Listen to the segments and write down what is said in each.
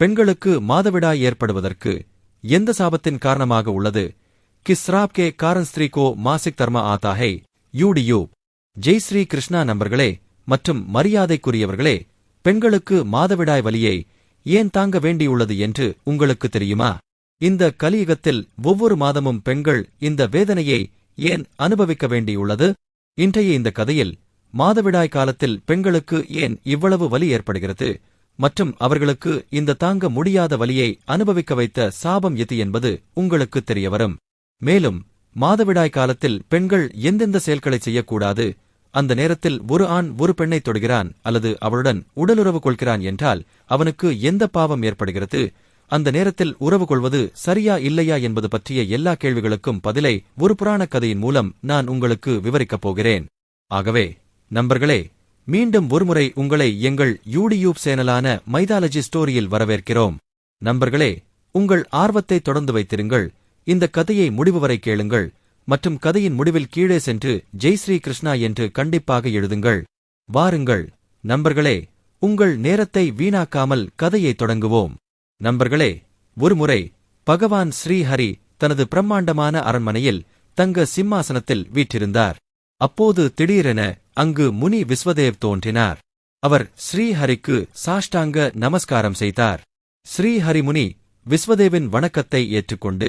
பெண்களுக்கு மாதவிடாய் ஏற்படுவதற்கு எந்த சாபத்தின் காரணமாக உள்ளது? கிஸ்ராப் கே காரன் ஸ்ரீகோ கோ மாசிக் தர்ம ஆதாஹை யூடியூ ஜெய் ஸ்ரீ கிருஷ்ணா நண்பர்களே மற்றும் மரியாதைக்குரியவர்களே பெண்களுக்கு மாதவிடாய் வலியை ஏன் தாங்க வேண்டியுள்ளது என்று உங்களுக்கு தெரியுமா? இந்த கலியுகத்தில் ஒவ்வொரு மாதமும் பெண்கள் இந்த வேதனையை ஏன் அனுபவிக்க வேண்டியுள்ளது? இன்றைய இந்த கதையில் மாதவிடாய் காலத்தில் பெண்களுக்கு ஏன் இவ்வளவு வலி ஏற்படுகிறது? மற்றும் அவர்களுக்கு இந்த தாங்க முடியாத வலியை அனுபவிக்க வைத்த சாபம் எது என்பது உங்களுக்கு தெரியவரும் மேலும் மாதவிடாய் காலத்தில் பெண்கள் எந்தெந்த செயல்களை செய்யக்கூடாது அந்த நேரத்தில் ஒரு ஆண் ஒரு பெண்ணை தொடுகிறான் அல்லது அவளுடன் உடலுறவு கொள்கிறான் என்றால் அவனுக்கு எந்த பாவம் ஏற்படுகிறது அந்த நேரத்தில் உறவு கொள்வது சரியா இல்லையா என்பது பற்றிய எல்லா கேள்விகளுக்கும் பதிலை ஒரு புராணக் கதையின் மூலம் நான் உங்களுக்கு விவரிக்கப் போகிறேன். ஆகவே நண்பர்களே மீண்டும் ஒருமுறை உங்களை எங்கள் யூடியூப் சேனலான மைதாலஜி ஸ்டோரியில் வரவேற்கிறோம். நண்பர்களே உங்கள் ஆர்வத்தை தொடர்ந்து வைத்திருங்கள். இந்த கதையை முடிவு வரை கேளுங்கள். மற்றும் கதையின் முடிவில் கீழே சென்று ஜெய் ஸ்ரீ கிருஷ்ணா என்று கண்டிப்பாக எழுதுங்கள். வாருங்கள். நண்பர்களே உங்கள் நேரத்தை வீணாக்காமல் கதையை தொடங்குவோம். நண்பர்களே ஒருமுறை பகவான் ஸ்ரீஹரி தனது பிரம்மாண்டமான அரண்மனையில் தங்க சிம்மாசனத்தில் வீற்றிருந்தார். அப்போது திடீரென அங்கு முனி விஸ்வதேவ் தோன்றினார். அவர் ஸ்ரீஹரிக்கு சாஷ்டாங்க நமஸ்காரம் செய்தார். ஸ்ரீஹரிமுனி விஸ்வதேவின் வணக்கத்தை ஏற்றுக்கொண்டு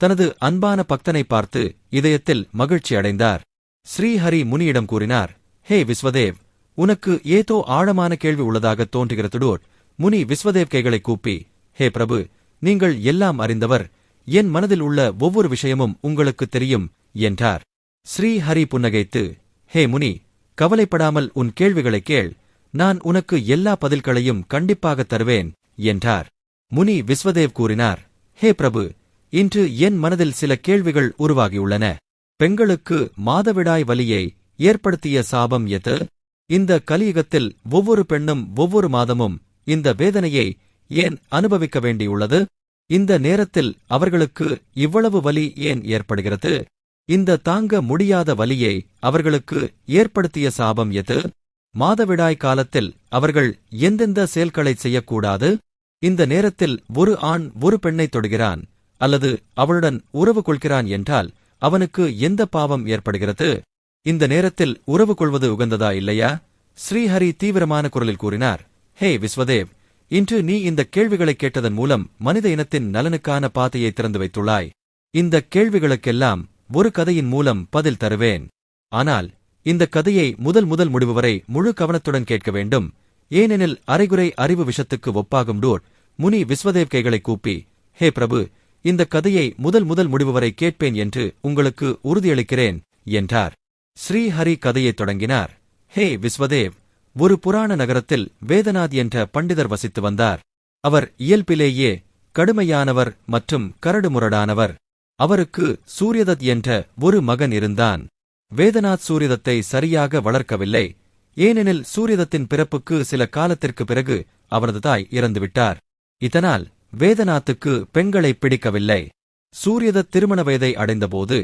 தனது அன்பான பக்தனை பார்த்து இதயத்தில் மகிழ்ச்சி அடைந்தார். ஸ்ரீஹரி முனியிடம் கூறினார் ஹே விஸ்வதேவ் உனக்கு ஏதோ ஆழமான கேள்வி உள்ளதாக தோன்றுகிறதுடோர் முனி விஸ்வதேவ் கைகளை கூப்பி ஹே பிரபு நீங்கள் எல்லாம் அறிந்தவர் என் மனதில் உள்ள ஒவ்வொரு விஷயமும் உங்களுக்கு தெரியும் என்றார். ஸ்ரீஹரி புன்னகைத்து ஹே முனி கவலைப்படாமல் உன் கேள்விகளை கேள். நான் உனக்கு எல்லா பதில்களையும் கண்டிப்பாக தருவேன் என்றார். முனி விஸ்வதேவ் கூறினார் ஹே பிரபு இன்று என் மனதில் சில கேள்விகள் உருவாகியுள்ளன. பெண்களுக்கு மாதவிடாய் வலியை ஏற்படுத்திய சாபம் எது? இந்த கலியுகத்தில் ஒவ்வொரு பெண்ணும் ஒவ்வொரு மாதமும் இந்த வேதனையை ஏன் அனுபவிக்க வேண்டியுள்ளது? இந்த நேரத்தில் அவர்களுக்கு இவ்வளவு வலி ஏன் ஏற்படுகிறது? இந்த தாங்க முடியாத வலியை அவர்களுக்கு ஏற்படுத்திய சாபம் எது? மாதவிடாய் காலத்தில் அவர்கள் எந்தெந்த செயல்களை செய்யக்கூடாது? இந்த நேரத்தில் ஒரு ஆண் ஒரு பெண்ணை தொடுகிறான் அல்லது அவளுடன் உறவு கொள்கிறான் என்றால் அவனுக்கு எந்த பாவம் ஏற்படுகிறது? இந்த நேரத்தில் உறவு கொள்வது உகந்ததா இல்லையா? ஸ்ரீஹரி தீவிரமான குரலில் கூறினார் ஹே விஸ்வதேவ் இன்று நீ இந்த கேள்விகளை கேட்டதன் மூலம் மனித இனத்தின் நலனுக்கான பாதையை திறந்து வைத்துள்ளாய். இந்த கேள்விகளுக்கெல்லாம் ஒரு கதையின் மூலம் பதில் தருவேன். ஆனால் இந்த கதையை முதல் முதல் முடிவு வரை முழு கவனத்துடன் கேட்க வேண்டும். ஏனெனில் அரைகுறை அறிவு விஷத்துக்கு ஒப்பாகும் டோட் முனி விஸ்வதேவ் கைகளை கூப்பி ஹே பிரபு இந்த கதையை முதல் முதல் முடிவு வரை கேட்பேன் என்று உங்களுக்கு உறுதியளிக்கிறேன் என்றார். ஸ்ரீஹரி கதையைத் தொடங்கினார். ஹே விஸ்வதேவ் ஒரு புராண நகரத்தில் வேதநாத் என்ற பண்டிதர் வசித்து வந்தார். அவர் இயல்பிலேயே கடுமையானவர் மற்றும் கரடுமுரடானவர். அவருக்கு சூரியதத் என்ற ஒரு மகன் இருந்தான். வேதநாத் சூரியதத்தை சரியாக வளர்க்கவில்லை. ஏனெனில் சூரியதத்தின் பிறப்புக்கு சில காலத்திற்கு பிறகு அவரது தாய் இறந்துவிட்டார். இதனால் வேதநாத்துக்கு பெண்களை பிடிக்கவில்லை. சூரியதத் திருமண வயதை அடைந்தபோது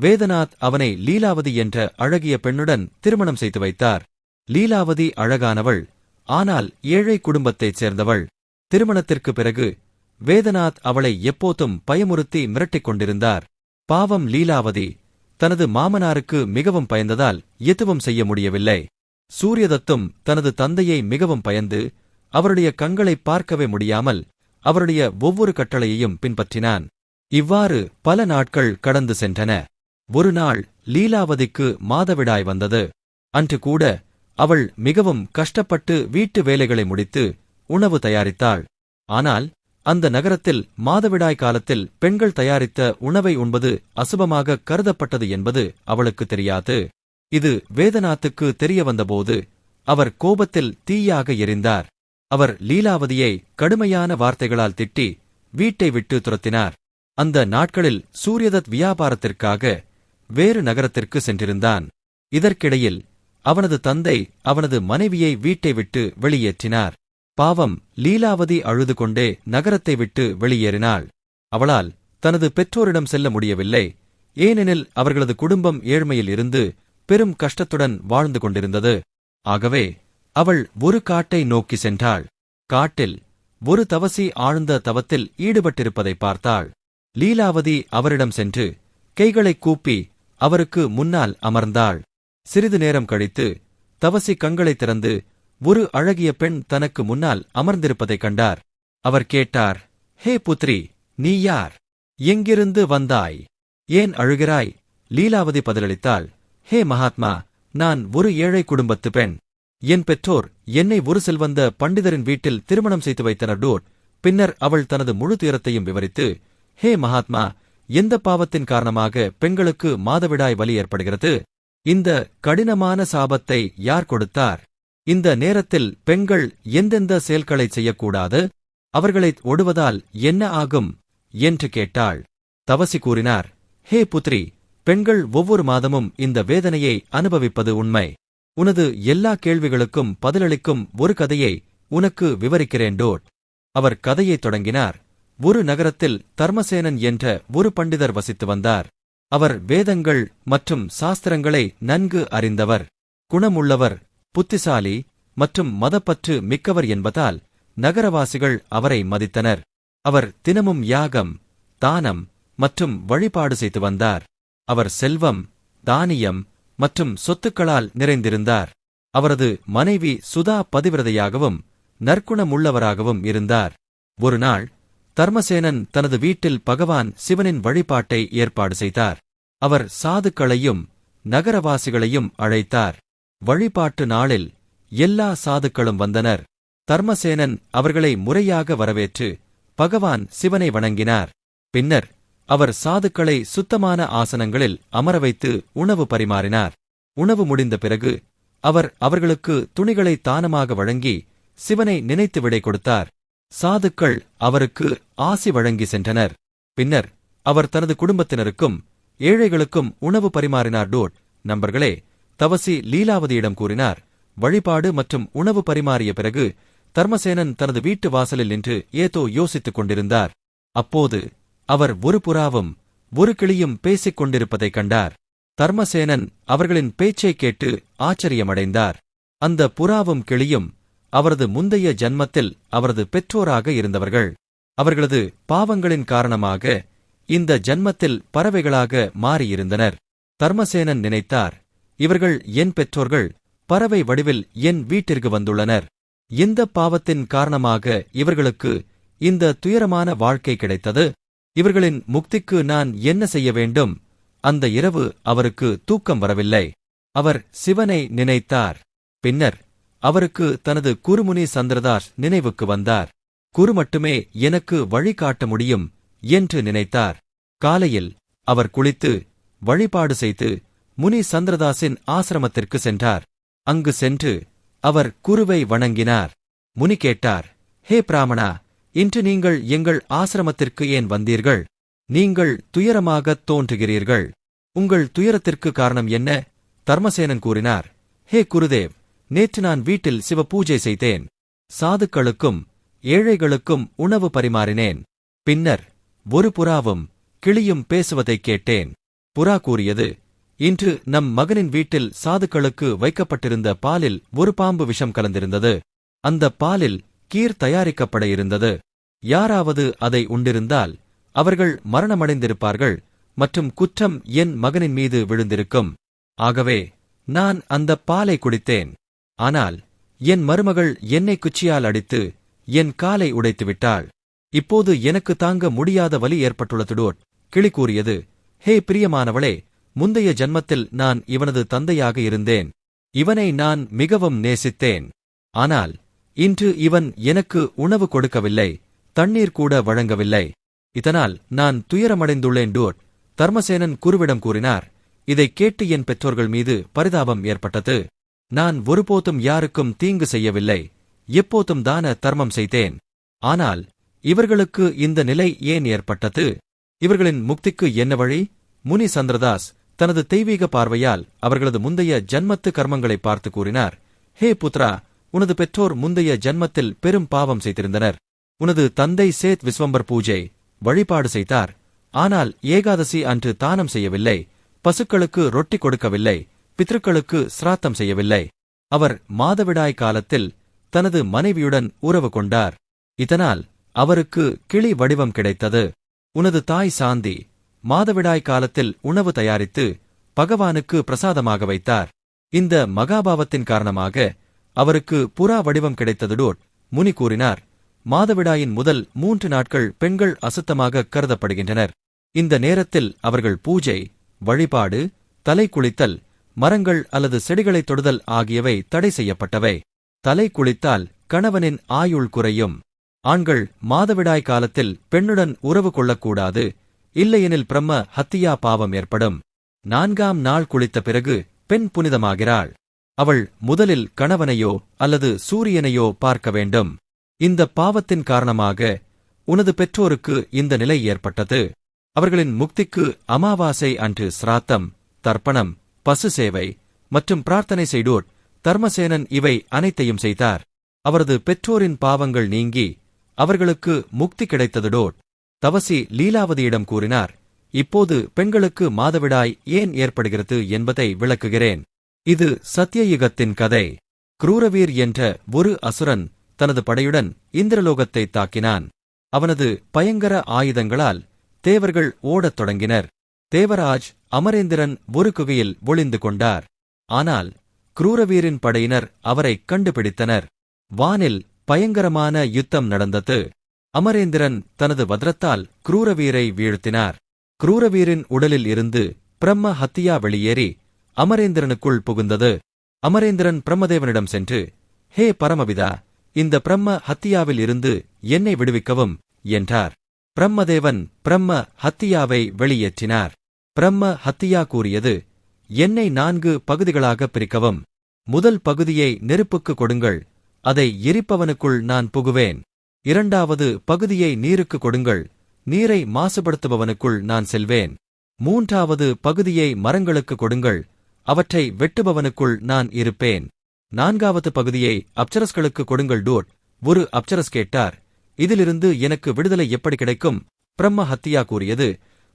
வேதநாத் அவனை லீலாவதி என்ற அழகிய பெண்ணுடன் திருமணம் செய்து வைத்தார். லீலாவதி அழகானவள் ஆனால் ஏழை குடும்பத்தைச் சேர்ந்தவள். திருமணத்திற்கு பிறகு வேதநாத் அவளை எப்போதும் பயமுறுத்தி மிரட்டிக் கொண்டிருந்தார். பாவம் லீலாவதி தனது மாமனாருக்கு மிகவும் பயந்ததால் எதுவும் செய்ய முடியவில்லை. சூரியதத்தும் தனது தந்தையை மிகவும் பயந்து அவருடைய கண்களை பார்க்கவே முடியாமல் அவருடைய ஒவ்வொரு கட்டளையையும் பின்பற்றினான். இவ்வாறு பல நாட்கள் கடந்து சென்றன. ஒரு நாள் லீலாவதிக்கு மாதவிடாய் வந்தது. அன்று கூட அவள் மிகவும் கஷ்டப்பட்டு வீட்டு வேலைகளை முடித்து உணவு தயாரித்தாள். ஆனால் அந்த நகரத்தில் மாதவிடாய் காலத்தில் பெண்கள் தயாரித்த உணவை உண்பது அசுபமாக கருதப்பட்டது என்பது அவளுக்கு தெரியாது. இது வேதநாத்துக்கு தெரிய வந்தபோது அவர் கோபத்தில் தீயாக எரிந்தார். அவர் லீலாவதியை கடுமையான வார்த்தைகளால் திட்டி வீட்டை விட்டு துரத்தினார். அந்த நாட்களில் சூரியதத் வியாபாரத்திற்காக வேறு நகரத்திற்கு சென்றிருந்தான். இதற்கிடையில் அவனது தந்தை அவனது மனைவியை வீட்டை விட்டு வெளியேற்றினார். பாவம் லீலாவதி அழுது கொண்டே நகரத்தை விட்டு வெளியேறினாள். அவளால் தனது பெற்றோரிடம் செல்ல முடியவில்லை. ஏனெனில் அவர்களது குடும்பம் ஏழ்மையில் இருந்து பெரும் கஷ்டத்துடன் வாழ்ந்து கொண்டிருந்தது. ஆகவே அவள் ஒரு காட்டை நோக்கி சென்றாள். காட்டில் ஒரு தவசி ஆழ்ந்த தவத்தில் ஈடுபட்டிருப்பதை பார்த்தாள். லீலாவதி அவரிடம் சென்று கைகளைக் கூப்பி அவருக்கு முன்னால் அமர்ந்தாள். சிறிது நேரம் கழித்து தவசி கண்களைத் திறந்து ஒரு அழகிய பெண் தனக்கு முன்னால் அமர்ந்திருப்பதைக் கண்டார். அவர் கேட்டார் ஹே புத்ரி நீ யார்? எங்கிருந்து வந்தாய்? ஏன் அழுகிறாய்? லீலாவதி பதிலளித்தாள் ஹே மகாத்மா நான் ஒரு ஏழை குடும்பத்து பெண். என் பெற்றோர் என்னை ஒரு செல்வந்த பண்டிதரின் வீட்டில் திருமணம் செய்து வைத்தனர் டோர் பின்னர் அவள் தனது முழு துயரத்தையும் விவரித்து ஹே மகாத்மா எந்த பாவத்தின் காரணமாக பெண்களுக்கு மாதவிடாய் வலி ஏற்படுகிறது? இந்த கடினமான சாபத்தை யார் கொடுத்தார்? இந்த நேரத்தில் பெண்கள் எந்தெந்த செயல்களை செய்யக்கூடாது அவர்களை ஒடுவதால் என்ன ஆகும் என்று கேட்டாள். தவசி கூறினார் ஹே புத்ரி பெண்கள் ஒவ்வொரு மாதமும் இந்த வேதனையை அனுபவிப்பது உண்மை. உனது எல்லா கேள்விகளுக்கும் பதிலளிக்கும் ஒரு கதையை உனக்கு விவரிக்கிறேன் டோட். அவர் கதையைத் தொடங்கினார். ஒரு நகரத்தில் தர்மசேனன் என்ற ஒரு பண்டிதர் வசித்து வந்தார். அவர் வேதங்கள் மற்றும் சாஸ்திரங்களை நன்கு அறிந்தவர் குணமுள்ளவர் புத்திசாலி மற்றும் மதப்பற்று மிக்கவர் என்பதால் நகரவாசிகள் அவரை மதித்தனர். அவர் தினமும் யாகம் தானம் மற்றும் வழிபாடு செய்து வந்தார். அவர் செல்வம் தானியம் மற்றும் சொத்துக்களால் நிறைந்திருந்தார். அவரது மனைவி சுதா பதிவிரதையாகவும் நற்குணமுள்ளவராகவும் இருந்தார். ஒரு நாள் தர்மசேனன் தனது வீட்டில் பகவான் சிவனின் வழிபாட்டை ஏற்பாடு செய்தார். அவர் சாதுக்களையும் நகரவாசிகளையும் அழைத்தார். வழிபாட்டு நாளில் எல்லா சாதுக்களும் வந்தனர். தர்மசேனன் அவர்களை முறையாக வரவேற்று பகவான் சிவனை வணங்கினார். பின்னர் அவர் சாதுக்களை சுத்தமான ஆசனங்களில் அமர வைத்து உணவு பரிமாறினார். உணவு முடிந்த பிறகு அவர் அவர்களுக்கு துணிகளை தானமாக வழங்கி சிவனை நினைத்து விடை கொடுத்தார். சாதுக்கள் அவருக்கு ஆசி வழங்கி சென்றனர். பின்னர் அவர் தனது குடும்பத்தினருக்கும் ஏழைகளுக்கும் உணவு பரிமாறினார் டோட். நண்பர்களே தவசி லீலாவதியிடம் கூறினார் வழிபாடு மற்றும் உணவு பரிமாறிய பிறகு தர்மசேனன் தனது வீட்டு வாசலில் நின்று ஏதோ யோசித்துக் கொண்டிருந்தார். அப்போது அவர் ஒரு புறாவும் ஒரு கிளியும் பேசிக் கொண்டிருப்பதைக் கண்டார். தர்மசேனன் அவர்களின் பேச்சைக் கேட்டு ஆச்சரியமடைந்தார். அந்த புறாவும் கிளியும் அவரது முந்தைய ஜன்மத்தில் அவரது பெற்றோராக இருந்தவர்கள். அவர்களது பாவங்களின் காரணமாக இந்த ஜன்மத்தில் பறவைகளாக மாறியிருந்தனர். தர்மசேனன் நினைத்தார் இவர்கள் என் பெற்றோர்கள் பறவை வடிவில் என் வீட்டிற்கு வந்துள்ளனர். இந்த பாவத்தின் காரணமாக இவர்களுக்கு இந்த துயரமான வாழ்க்கை கிடைத்தது. இவர்களின் முக்திக்கு நான் என்ன செய்ய வேண்டும்? அந்த இரவு அவருக்கு தூக்கம் வரவில்லை. அவர் சிவனை நினைத்தார். பின்னர் அவருக்கு தனது குருமுனி சந்திரதாஸ் நினைவுக்கு வந்தார். குரு மட்டுமே எனக்கு வழிகாட்ட முடியும் என்று நினைத்தார். காலையில் அவர் குளித்து வழிபாடு செய்து முனி சந்திரதாஸின் ஆசிரமத்திற்கு சென்றார். அங்கு சென்று அவர் குருவை வணங்கினார். முனி கேட்டார் ஹே பிராமணா இன்று நீங்கள் எங்கள் ஆசிரமத்திற்கு ஏன் வந்தீர்கள்? நீங்கள் துயரமாகத் தோன்றுகிறீர்கள். உங்கள் துயரத்திற்கு காரணம் என்ன? தர்மசேனன் கூறினார் ஹே குருதேவ் நேற்று நான் வீட்டில் சிவ பூஜை செய்தேன். சாதுக்களுக்கும் ஏழைகளுக்கும் உணவு பரிமாறினேன். பின்னர் ஒரு புறாவும் கிளியும் பேசுவதைக் கேட்டேன். புறா கூறியது இன்று நம் மகனின் வீட்டில் சாதுக்களுக்கு வைக்கப்பட்டிருந்த பாலில் ஒரு பாம்பு விஷம் கலந்திருந்தது. அந்த பாலில் கீர் தயாரிக்கப்பட இருந்தது. யாராவது அதை உண்டிருந்தால் அவர்கள் மரணமடைந்திருப்பார்கள் மற்றும் குற்றம் என் மகனின் மீது விழுந்திருக்கும். ஆகவே நான் அந்த பாலை குடித்தேன். ஆனால் என் மருமகள் என்னை குச்சியால் அடித்து என் காலை உடைத்து விட்டாள் இப்போது எனக்கு தாங்க முடியாத வலி ஏற்பட்டுள்ளதுடோட் கிளி கூறியது ஹே பிரியமானவளே முந்தைய ஜன்மத்தில் நான் இவனது தந்தையாக இருந்தேன். இவனை நான் மிகவும் நேசித்தேன். ஆனால் இன்று இவன் எனக்கு உணவு கொடுக்கவில்லை தண்ணீர் கூட வழங்கவில்லை. இதனால் நான் துயரமடைந்துள்ளேன் டோட் தர்மசேனன் குருவிடம் கூறினார். இதைக் கேட்டு என் பெற்றோர்கள் மீது பரிதாபம் ஏற்பட்டது. நான் ஒருபோதும் யாருக்கும் தீங்கு செய்யவில்லை. எப்போதும் தான தர்மம் செய்தேன். ஆனால் இவர்களுக்கு இந்த நிலை ஏன் ஏற்பட்டது? இவர்களின் முக்திக்கு என்ன வழி? முனி சந்திரதாஸ் தனது தெய்வீக பார்வையால் அவர்களது முந்தைய ஜன்மத்து கர்மங்களை பார்த்து கூறினார் ஹே புத்ரா உனது பெற்றோர் முந்தைய ஜன்மத்தில் பெரும் பாவம் செய்திருந்தனர். உனது தந்தை சேத் விஸ்வம்பர் பூஜை வழிபாடு செய்தார். ஆனால் ஏகாதசி அன்று தானம் செய்யவில்லை பசுக்களுக்கு ரொட்டி கொடுக்கவில்லை பித்ருக்களுக்கு சிராத்தம் செய்யவில்லை. அவர் மாதவிடாய் காலத்தில் தனது மனைவியுடன் உறவு கொண்டார். இதனால் அவருக்கு கிளி வடிவம் கிடைத்தது. உனது தாய் சாந்தி மாதவிடாய் காலத்தில் உணவு தயாரித்து பகவானுக்கு பிரசாதமாக வைத்தார். இந்த மகாபாவத்தின் காரணமாக அவருக்கு புறா வடிவம் கிடைத்ததுடோட் முனி கூறினார் மாதவிடாயின் முதல் மூன்று நாட்கள் பெண்கள் அசுத்தமாக கருதப்படுகின்றனர். இந்த நேரத்தில் அவர்கள் பூஜை வழிபாடு தலை குளித்தல் மரங்கள் அல்லது செடிகளை தொடுதல் ஆகியவை தடை செய்யப்பட்டவை. தலை குளித்தால் கணவனின் ஆயுள் குறையும். ஆண்கள் மாதவிடாய் காலத்தில் பெண்ணுடன் உறவு கொள்ளக்கூடாது. இல்லையெனில் பிரம்ம ஹத்தியா பாவம் ஏற்படும். நான்காம் நாள் குளித்த பிறகு பெண் புனிதமாகிறாள். அவள் முதலில் கணவனையோ அல்லது சூரியனையோ பார்க்க வேண்டும். இந்த பாவத்தின் காரணமாக உனது பெற்றோருக்கு இந்த நிலை ஏற்பட்டது. அவர்களின் முக்திக்கு அமாவாசை அன்று சிராத்தம் தர்ப்பணம் பசு சேவை மற்றும் பிரார்த்தனை செய்தோர் தர்மசேனன் இவை அனைத்தையும் செய்தார். அவரது பெற்றோரின் பாவங்கள் நீங்கி அவர்களுக்கு முக்தி கிடைத்ததுடோட் தவசி லீலாவதியிடம் கூறினார் இப்போது பெண்களுக்கு மாதவிடாய் ஏன் ஏற்படுகிறது என்பதை விளக்குகிறேன். இது சத்தியயுகத்தின் கதை. குரூரவீர் என்ற ஒரு அசுரன் தனது படையுடன் இந்திரலோகத்தை தாக்கினான். அவனது பயங்கர ஆயுதங்களால் தேவர்கள் ஓடத் தொடங்கினர். தேவராஜ் அமரேந்திரன் ஒரு குகையில் ஒளிந்து கொண்டார். ஆனால் குரூரவீரின் படையினர் அவரை கண்டுபிடித்தனர். வானில் பயங்கரமான யுத்தம் நடந்தது. அமரேந்திரன் தனது வதரத்தால் குரூரவீரை வீழ்த்தினார். குரூரவீரின் உடலில் இருந்து பிரம்ம ஹத்தியா வெளியேறி அமரேந்திரனுக்குள் புகுந்தது. அமரேந்திரன் பிரம்மதேவனிடம் சென்று ஹே பரமபிதா இந்த பிரம்ம ஹத்தியாவில் இருந்து என்னை விடுவிக்கவும் என்றார். பிரம்மதேவன் பிரம்ம ஹத்தியாவை வெளியேற்றினார். பிரம்ம ஹத்தியா கூறியது என்னை நான்கு பகுதிகளாக பிரிக்கவும். முதல் பகுதியை நெருப்புக்கு கொடுங்கள் அதை எரிப்பவனுக்குள் நான் புகுவேன். இரண்டாவது பகுதியை நீருக்கு கொடுங்கள். நீரை மாசுபடுத்துபவனுக்குள் நான் செல்வேன். மூன்றாவது பகுதியை மரங்களுக்கு கொடுங்கள். அவற்றை வெட்டுபவனுக்குள் நான் இருப்பேன். நான்காவது பகுதியை அப்சரஸ்களுக்கு கொடுங்கள். டோட் ஒரு அப்சரஸ் கேட்டார். இதிலிருந்து எனக்கு விடுதலை எப்படி கிடைக்கும்? பிரம்ம ஹத்தியா கூறியது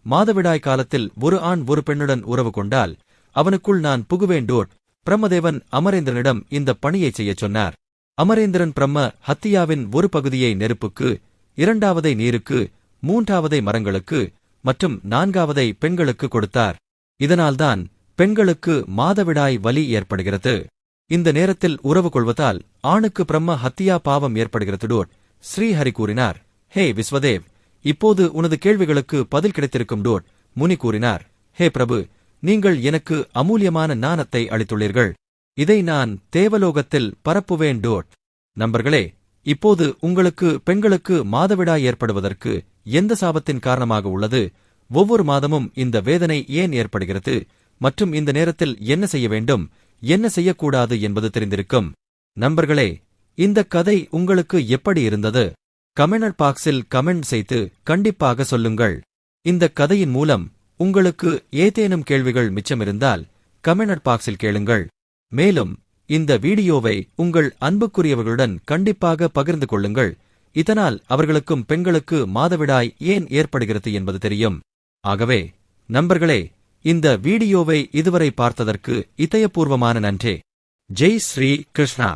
மாதவிடாய் காலத்தில் ஒரு ஆண் ஒரு பெண்ணுடன் உறவு கொண்டால் அவனுக்குள் நான் புகுவேன். டோட் பிரம்மதேவன் அமரேந்திரனிடம் இந்த பணியைச் செய்யச் சொன்னார். அமரேந்திரன் பிரம்ம ஹத்தியாவின் ஒரு பகுதியை நெருப்புக்கு இரண்டாவதை நீருக்கு மூன்றாவதை மரங்களுக்கு மற்றும் நான்காவதை பெண்களுக்கு கொடுத்தார். இதனால்தான் பெண்களுக்கு மாதவிடாய் வலி ஏற்படுகிறது. இந்த நேரத்தில் உறவு கொள்வதால் ஆணுக்கு பிரம்ம ஹத்தியா பாவம் ஏற்படுகிறது ஸ்ரீஹரி கூறினார். ஹே விஸ்வதேவ் இப்போது உனது கேள்விகளுக்கு பதில் கிடைத்திருக்கும் டோட் முனி கூறினார். ஹே பிரபு நீங்கள் எனக்கு அமூல்யமான நாணத்தை அளித்துள்ளீர்கள். இதை நான் தேவலோகத்தில் பரப்புவேன் டோட். நண்பர்களே இப்போது உங்களுக்கு பெண்களுக்கு மாதவிடாய் ஏற்படுவதற்கு எந்த சாபத்தின் காரணமாக உள்ளது? ஒவ்வொரு மாதமும் இந்த வேதனை ஏன் ஏற்படுகிறது? மற்றும் இந்த நேரத்தில் என்ன செய்ய வேண்டும்? என்ன செய்யக்கூடாது என்பது தெரிந்திருக்கும். நண்பர்களே இந்த கதை உங்களுக்கு எப்படி இருந்தது? கமெண்ட் பாக்ஸில் கமெண்ட் செய்து கண்டிப்பாக சொல்லுங்கள். இந்த கதையின் மூலம் உங்களுக்கு ஏதேனும் கேள்விகள் மிச்சமிருந்தால் கமெண்ட் பாக்ஸில் கேளுங்கள். மேலும் இந்த வீடியோவை உங்கள் அன்புக்குரியவர்களுடன் கண்டிப்பாக பகிர்ந்து கொள்ளுங்கள். இதனால் அவர்களுக்கும் பெண்களுக்கு மாதவிடாய் ஏன் ஏற்படுகிறது என்பது தெரியும். ஆகவே நண்பர்களே இந்த வீடியோவை இதுவரை பார்த்ததற்கு இதயபூர்வமான நன்றி. ஜெய் ஸ்ரீ கிருஷ்ணா.